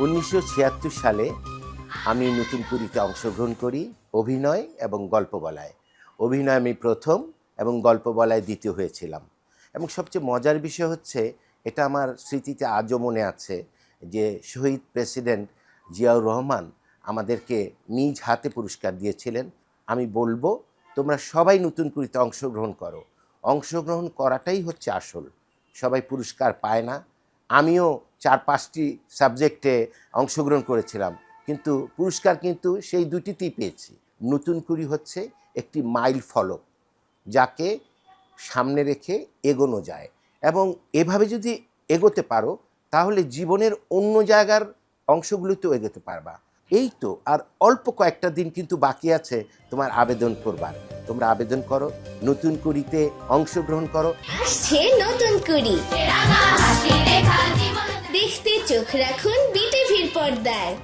উনিশশো ছিয়াত্তর সালে আমি নতুন পুরীতে অংশগ্রহণ করি, অভিনয় এবং গল্প বলায়। অভিনয় আমি প্রথম এবং গল্প বলায় দ্বিতীয় হয়েছিলাম। এবং সবচেয়ে মজার বিষয় হচ্ছে, এটা আমার স্মৃতিতে আজও মনে আছে যে শহীদ প্রেসিডেন্ট জিয়াউর রহমান আমাদেরকে নিজ হাতে পুরস্কার দিয়েছিলেন। আমি বলব, তোমরা সবাই নতুন পুরীতে অংশগ্রহণ করো। অংশগ্রহণ করাটাই হচ্ছে আসল। সবাই পুরস্কার পায় না আমিও চার পাঁচটি সাবজেক্টে অংশগ্রহণ করেছিলাম। কিন্তু পুরস্কার কিন্তু সেই দুটিতেই পেয়েছি। নতুন কুড়ি হচ্ছে একটি মাইল ফলক, যাকে সামনে রেখে এগোনো যায়। এবং এভাবে যদি এগোতে পারো, তাহলে জীবনের অন্য জায়গার অংশগুলোতেও এগোতে পারবা। এই তো, আর অল্প কয়েকটা দিন কিন্তু বাকি আছে তোমার আবেদন করবার। তোমরা আবেদন করো, নতুন কুড়িতে অংশগ্রহণ করো। নতুন কুড়ি দেখতে চোখ রাখুন বিটিভির পর্দায়।